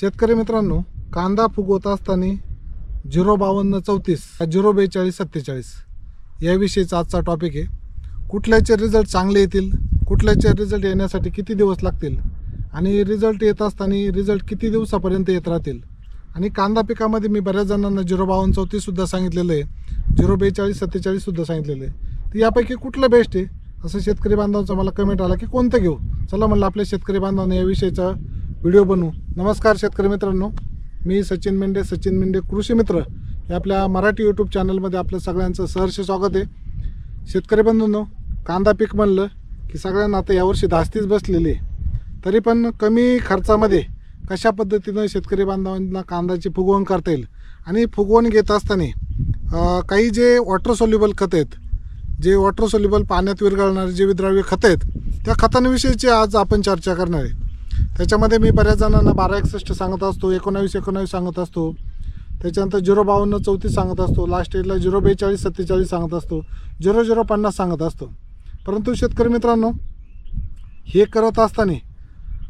शेतकरी मित्रांनो कांदा फुगवत असताना झिरो बावन्न चौतीस झिरो बेचाळीस सत्तेचाळीस. याविषयीचा आजचा टॉपिक आहे. कुठल्याचे रिझल्ट चांगले येतील? कुठल्याचे रिझल्ट येण्यासाठी किती दिवस लागतील? आणि रिझल्ट येत असताना रिझल्ट किती दिवसापर्यंत येत राहतील? आणि कांदा पिकामध्ये मी बऱ्याच जणांना झिरो बावन्न चौतीससुद्धा सांगितलेलं आहे. झिरो बेचाळीस सत्तेचाळीससुद्धा सांगितलेलं आहे. तर यापैकी कुठलं बेस्ट आहे? असं शेतकरी बांधवांचा मला कमेंट आला की कोणतं घेऊ? चला म्हणलं आपल्या शेतकरी बांधवांना याविषयीचा व्हिडिओ बनवू. नमस्कार शेतकरी मित्रांनो. मी सचिन मेंढे सचिन मेंढे कृषी मित्र. हे आपल्या मराठी यूट्यूब चॅनलमध्ये आपलं सगळ्यांचं सहर्ष स्वागत आहे. शेतकरी बंधूंनो कांदा पीक म्हणलं की सगळ्यांना आता यावर्षी धास्तीच बसलेली आहे. तरी पण कमी खर्चामध्ये कशा पद्धतीनं शेतकरी बांधवांना कांद्याची फुगवण करता येईल? आणि फुगवण घेत असताना काही जे वॉटर सोल्युबल खत आहेत जे वॉटर सोल्युबल पाण्यात विरघळणारे जे विद्राव्य खतं आहेत त्या खतांविषयीची आज आपण चर्चा करणार आहे. त्याच्यामध्ये मी बऱ्याच जणांना बारा एकसष्ट सांगत असतो एकोणावीस एकोणावीस सांगत असतो. त्याच्यानंतर झिरो बावन्न चौतीस सांगत असतो. लास्ट एटला झिरो बेचाळीस सत्तेचाळीस सांगत असतो. झिरो झिरो पन्नास सांगत असतो. परंतु शेतकरी मित्रांनो हे करत असताना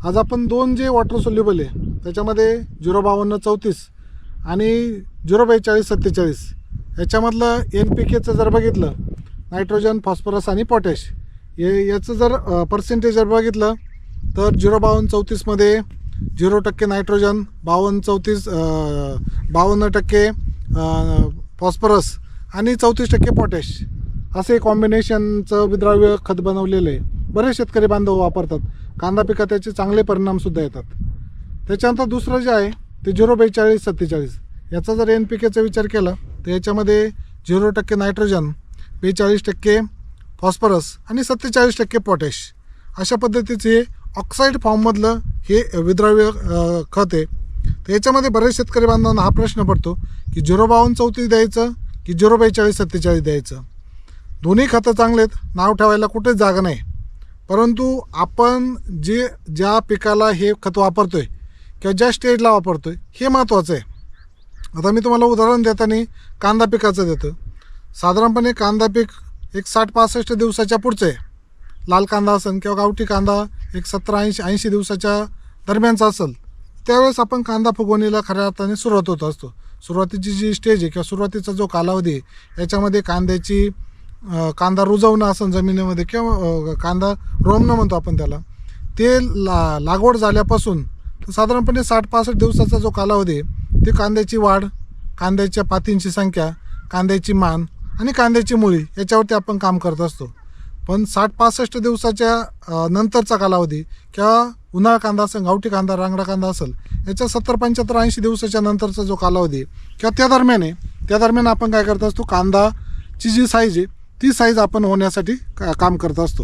आज आपण दोन जे वॉटर सोल्युबल आहे त्याच्यामध्ये झिरो बावन्न चौतीस आणि झिरो बेचाळीस सत्तेचाळीस याच्यामधलं एन पी केचं जर बघितलं नायट्रोजन फॉस्फरस आणि पोटॅश हे याचं जर पर्सेंटेज जर बघितलं तर झिरो बावन्न चौतीसमध्ये झिरो टक्के नायट्रोजन बावन्न चौतीस बावन्न टक्के फॉस्फरस आणि चौतीस टक्के पोटॅश. असे कॉम्बिनेशनचं विद्राव्य खत बनवलेलं आहे. बरेच शेतकरी बांधव वापरतात. कांदा पिका त्याचे चांगले परिणामसुद्धा येतात. त्याच्यानंतर दुसरं जे आहे ते झिरो बेचाळीस सत्तेचाळीस. याचा जर एन पी केचा विचार केला तर याच्यामध्ये झिरो टक्के नायट्रोजन बेचाळीस टक्के फॉस्फरस आणि सत्तेचाळीस टक्के पोटॅश. अशा पद्धतीचे ऑक्साईड फॉर्ममधलं हे विद्राव्य खत आहे. तर याच्यामध्ये बरेच शेतकरी बांधवांना हा प्रश्न पडतो की झिरो बावन्न चौतीस द्यायचं की झिरो बेचाळीस सत्तेचाळीस द्यायचं? दोन्ही खतं चांगले आहेत नाव ठेवायला कुठेच जागा नाही. परंतु आपण जे ज्या पिकाला हे खत आहे किंवा ज्या स्टेजला वापरतो आहे हे महत्त्वाचं आहे. आता मी तुम्हाला उदाहरण देताना कांदा पिकाचं देतो. साधारणपणे कांदा पीक एक साठ पासष्ट दिवसाच्या पुढचं आहे. लाल कांदा असेल किंवा गावठी कांदा एक सतरा ऐंशी ऐंशी दिवसाच्या दरम्यानचा असेल त्यावेळेस आपण कांदा फुगवणीला खऱ्या अर्थाने सुरुवात होत असतो. सुरुवातीची जी स्टेज आहे किंवा सुरुवातीचा जो कालावधी आहे याच्यामध्ये कांद्याची कांदा रुजवणं असेल जमिनीमध्ये किंवा कांदा रोमणं म्हणतो आपण त्याला ते ला लागवड झाल्यापासून साधारणपणे साठ पासष्ट दिवसाचा जो कालावधी आहे ते कांद्याची वाढ कांद्याच्या पातींची संख्या कांद्याची मान आणि कांद्याची मुळी याच्यावरती आपण काम करत असतो. पण साठ पासष्ट दिवसाच्या नंतरचा कालावधी किंवा उन्हाळा कांदा असेल गावठी कांदा रांगडा कांदा असेल याच्या सत्तर पंच्याहत्तर ऐंशी दिवसाच्या नंतरचा जो कालावधी किंवा त्या दरम्यान आहे त्या दरम्यान आपण काय करत असतो कांदाची जी साईज आहे ती साईज आपण होण्यासाठी का काम करत असतो.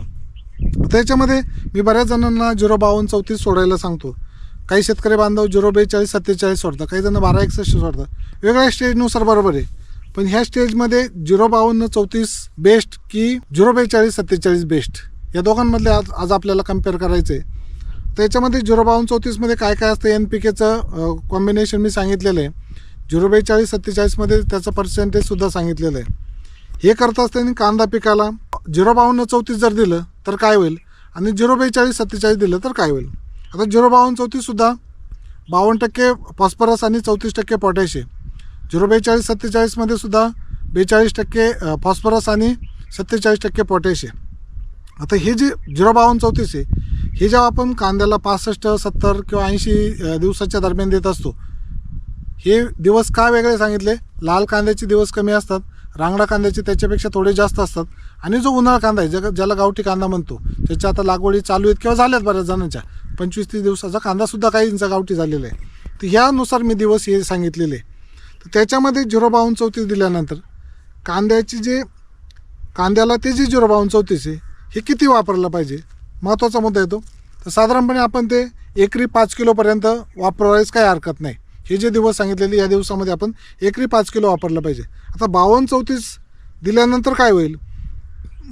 त्याच्यामध्ये मी बऱ्याच जणांना झिरो बावन्न चौतीस सोडायला सांगतो. काही शेतकरी बांधव झिरो बेचाळीस सत्तेचाळीस सोडतात काही जण बारा एकसष्ट सोडतात. वेगळ्या स्टेजनुसार बरोबर आहे. पण ह्या स्टेजमध्ये झिरो बावन्न चौतीस बेस्ट की झिरो बेचाळीस सत्तेचाळीस बेस्ट या दोघांमधले आज आज आपल्याला कंपेअर करायचं आहे त्याच्यामध्ये झिरो बावन्न चौतीसमध्ये काय काय असतं? एन पी केचं कॉम्बिनेशन मी सांगितलेलं आहे. झिरो बेचाळीस सत्तेचाळीसमध्ये त्याचं पर्सेंटेजसुद्धा सांगितलेलं आहे. हे करत असताना कांदा पिकाला झिरो बावन्न चौतीस जर दिलं तर काय होईल? आणि झिरो बेचाळीस सत्तेचाळीस दिलं तर काय होईल? आता झिरो बावन्न चौतीससुद्धा बावन्न टक्के फॉस्फरस आणि चौतीस टक्के पोटॅश आहे. झिरो बेचाळीस सत्तेचाळीसमध्ये सुद्धा बेचाळीस टक्के फॉस्फरस आणि सत्तेचाळीस टक्के पोटॅश आहे. आता हे जे झिरो बावन्न चौतीस आहे हे जेव्हा आपण कांद्याला पासष्ट सत्तर किंवा ऐंशी दिवसाच्या दरम्यान देत असतो हे दिवस का वेगळे सांगितले? लाल कांद्याचे दिवस कमी असतात रांगडा कांद्याचे त्याच्यापेक्षा थोडे जास्त असतात आणि जो उन्हाळा कांदा आहे ज्या ज्याला गावठी कांदा म्हणतो त्याच्या आता लागवडी चालू आहेत किंवा झाल्यात बऱ्याच जणांच्या पंचवीस तीस दिवसाचा कांदासुद्धा काहींचा गावठी झालेला आहे. तर ह्यानुसार मी दिवस हे सांगितलेले तर त्याच्यामध्ये झिरो बावन्न चौतीस दिल्यानंतर. कांद्याची जे कांद्याला ते जे झिरो बावन्न चौतीस आहे हे किती वापरलं पाहिजे? महत्त्वाचा मुद्दा येतो तर साधारणपणे आपण ते एकरी पाच किलोपर्यंत वापरायच काही हरकत नाही. हे जे दिवस सांगितलेले या दिवसामध्ये आपण एकरी पाच किलो वापरलं पाहिजे. आता बावन्न चौतीस दिल्यानंतर काय होईल?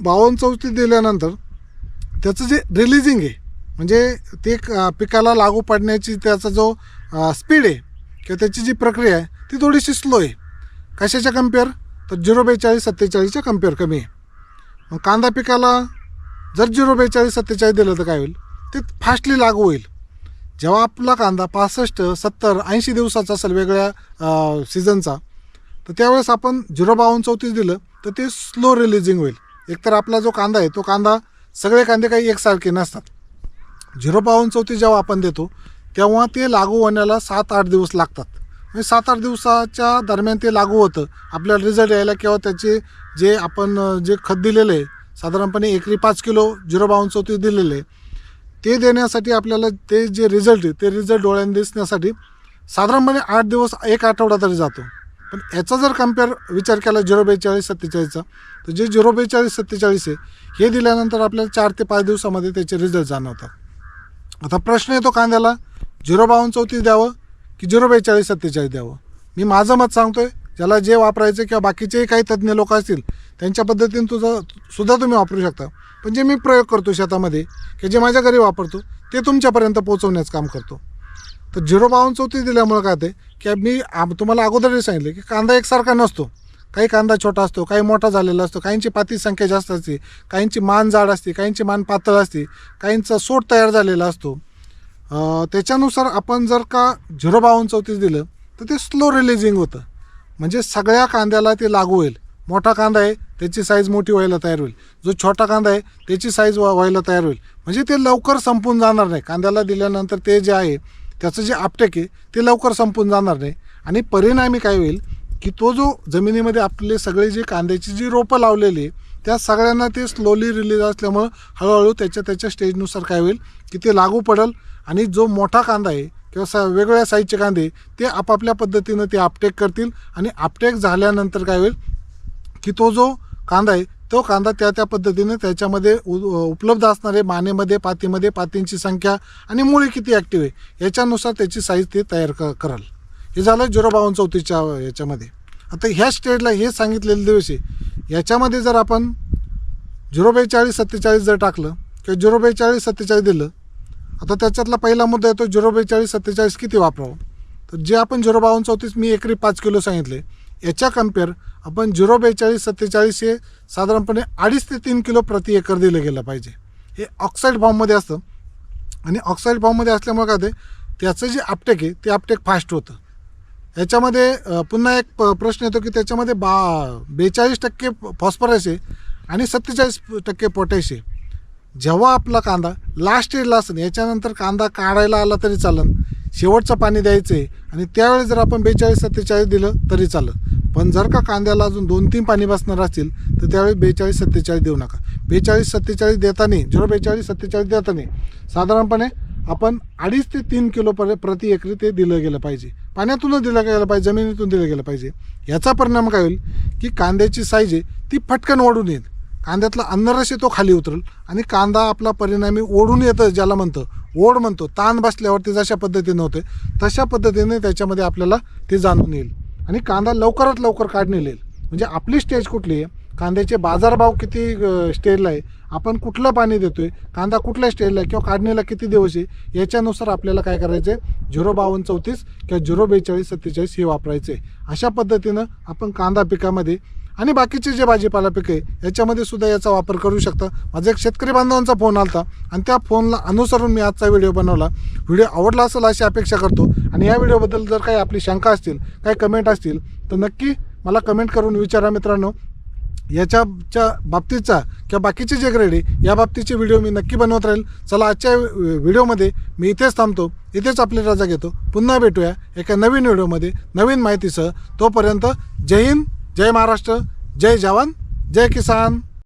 बावन्न चौतीस दिल्यानंतर त्याचं जे रिलीजिंग आहे म्हणजे ते पिकाला लागू पडण्याची त्याचा जो स्पीड आहे किंवा त्याची जी प्रक्रिया आहे ती थोडीशी स्लो आहे. कशाच्या कंपेअर तर झिरो बेचाळीस सत्तेचाळीसच्या कंपेअर कमी आहे. मग कांदा पिकाला जर झिरो बेचाळीस सत्तेचाळीस दिलं तर काय होईल? ते फास्टली लागू होईल. जेव्हा आपला कांदा पासष्ट सत्तर ऐंशी दिवसाचा असेल वेगळ्या सीझनचा तर त्यावेळेस आपण झिरो बावन्न चौतीस दिलं तर ते स्लो रिलीजिंग होईल. एकतर आपला जो कांदा आहे तो कांदा सगळे कांदे काही एकसारखे नसतात. झिरो बावन्न चौतीस जेव्हा आपण देतो तेव्हा ते लागू होण्याला सात आठ दिवस लागतात. म्हणजे सात आठ दिवसाच्या दरम्यान ते लागू होतं. आपल्याला रिझल्ट यायला किंवा त्याचे जे आपण जे खत दिलेलं आहे साधारणपणे एकरी पाच किलो झिरो बावन्न चौतीस दिलेले आहे ते देण्यासाठी आपल्याला ते जे रिझल्ट आहे ते रिझल्ट डोळ्यांनी दिसण्यासाठी साधारणपणे आठ दिवस एक आठवडा तरी जातो. पण याचा जर कंपेअर विचार केला झिरो बेचाळीस सत्तेचाळीसचा तर जे झिरो बेचाळीस सत्तेचाळीस आहे हे दिल्यानंतर आपल्याला चार ते पाच दिवसामध्ये त्याचे रिझल्ट जाणवतात. आता प्रश्न येतो कांद्याला झिरो बावन्न चौतीस द्यावं की झिरो बेचाळीस सत्तेचाळीस द्यावं? मी माझं मत सांगतो आहे ज्याला जे वापरायचं किंवा बाकीचेही काही तज्ज्ञ लोक असतील त्यांच्या पद्धतीने तुझं सुद्धा तुम्ही वापरू शकता. पण जे मी प्रयोग करतो शेतामध्ये की जे माझ्या घरी वापरतो ते तुमच्यापर्यंत पोहोचवण्याचं काम करतो. तर झिरो बावन्न चौतीस दिल्यामुळं काय ते की मी तुम्हाला अगोदरही सांगितलं की कांदा एकसारखा नसतो. काही कांदा छोटा असतो काही मोठा झालेला असतो काहींची पाती संख्या जास्त असते काहींची मान जाड असते काहींची मान पातळ असते काहींचा सोट तयार झालेला असतो. त्याच्यानुसार आपण जर का झिरो बावन्न चौतीस दिलं तर ते स्लो रिलीजिंग होतं. म्हणजे सगळ्या कांद्याला ते लागू होईल. मोठा कांदा आहे त्याची साईज मोठी व्हायला तयार होईल. जो छोटा कांदा आहे त्याची साईज व्हायला तयार होईल. म्हणजे ते लवकर संपून जाणार नाही. कांद्याला दिल्यानंतर ते जे आहे त्याचं जे आपटेक आहे ते लवकर संपून जाणार नाही. आणि परिणामी काय होईल की तो जो जमिनीमध्ये आपले सगळे जे कांद्याची जी रोपं लावलेली आहे त्या सगळ्यांना ते स्लोली रिलीज असल्यामुळं हळूहळू त्याच्या त्याच्या स्टेजनुसार काय होईल की ते लागू पडेल आणि जो मोठा कांदा आहे किंवा सा वेगवेगळ्या साईजचे कांदे ते आपापल्या पद्धतीनं ते आपटेक करतील आणि आपटेक झाल्यानंतर काय होईल की तो जो कांदा आहे तो कांदा त्या त्या पद्धतीने त्याच्यामध्ये उ उपलब्ध असणारे मानेमध्ये पातीमध्ये पातींची संख्या आणि मुळी किती ॲक्टिव्ह आहे याच्यानुसार त्याची साईज ते तयार क कराल. हे झालं झिरो बावन्न चौतीसच्या याच्यामध्ये. आता ह्या स्टेजला हे सांगितलेले दिवस आहे याच्यामध्ये जर आपण झिरो बेचाळीस सत्तेचाळीस जर टाकलं किंवा झिरो बेचाळीस सत्तेचाळीस दिलं आता त्याच्यातला पहिला मुद्दा येतो झिरो बेचाळीस सत्तेचाळीस किती वापरावं? तर जे आपण झिरो बावन्न चौतीस मी एकरी पाच किलो सांगितले याच्या कंपेअर आपण झिरो बेचाळीस सत्तेचाळीस हे साधारणपणे अडीच ते तीन किलो प्रति एकर दिलं गेलं पाहिजे. हे ऑक्साईड फॉर्ममध्ये असतं. आणि ऑक्साईड फॉर्ममध्ये असल्यामुळे काय ते त्याचं जे आपटेक आहे ते आपटेक फास्ट होतं. याच्यामध्ये पुन्हा एक प- प्रश्न येतो की त्याच्यामध्ये बा बेचाळीस टक्के फॉस्फरस आहे आणि सत्तेचाळीस टक्के पोटॅश आहे. जेव्हा आपला कांदा लास्ट स्टेजला असेल याच्यानंतर कांदा काढायला आला तरी चालन. शेवटचं पाणी द्यायचं आहे आणि त्यावेळेस जर आपण बेचाळीस सत्तेचाळीस दिलं तरी चालं पण जर का कांद्याला अजून दोन तीन पाणी बसणार असतील तर त्यावेळी बेचाळीस सत्तेचाळीस देऊ नका. बेचाळीस सत्तेचाळीस देताना झिरो बेचाळीस सत्तेचाळीस देताना साधारणपणे आपण अडीच ते तीन किलो प्रति एकरी ते दिलं गेलं पाहिजे. पाण्यातूनच दिलं गेलं पाहिजे जमिनीतून दिलं गेलं पाहिजे. याचा परिणाम काय होईल? की कांद्याची साईज आहे ती फटकन वाढून येईल. कांद्यातला अन्नरस आहे तो खाली उतरेल. आणि कांदा आपला परिणामी ओढून येतं ज्याला म्हणतं ओढ म्हणतो. ताण बसल्यावरती जशा पद्धतीनं होते तशा पद्धतीने त्याच्यामध्ये आपल्याला ते जाणून येईल. आणि कांदा लवकरात लवकर काढणे येईल. म्हणजे आपली स्टेज कुठली आहे? कांद्याचे बाजारभाव किती स्टेजला आहे? आपण कुठलं पाणी देतो आहे कांदा कुठल्या स्टेजला आहे? किंवा काढणीला किती दिवस आहे? याच्यानुसार आपल्याला काय करायचं आहे झिरो बावन्न चौतीस किंवा झिरो बेचाळीस सत्तेचाळीस हे वापरायचे आहे अशा पद्धतीनं आपण कांदा पिकामध्ये आणि बाकीचे जे भाजीपाला पिकं आहे याच्यामध्ये सुद्धा याचा वापर करू शकता. माझा एक शेतकरी बांधवांचा फोन आला आणि त्या फोनला अनुसरून मी आजचा व्हिडिओ बनवला. व्हिडिओ आवडला असेल अशी अपेक्षा करतो. आणि या व्हिडिओबद्दल जर काही आपली शंका असतील काही कमेंट असतील तर नक्की मला कमेंट करून विचारा मित्रांनो. याच्याच्या बाबतीतचा किंवा बाकीचे जे ग्रेड आहे या बाबतीचे व्हिडिओ मी नक्की बनवत राहील. चला आजच्या व्हिडिओमध्ये मी इथेच थांबतो. इथेच आपली रजा घेतो. पुन्हा भेटूया एका नवीन व्हिडिओमध्ये नवीन माहितीसह. तोपर्यंत जय हिंद. जय महाराष्ट्र जय जवान जय किसान.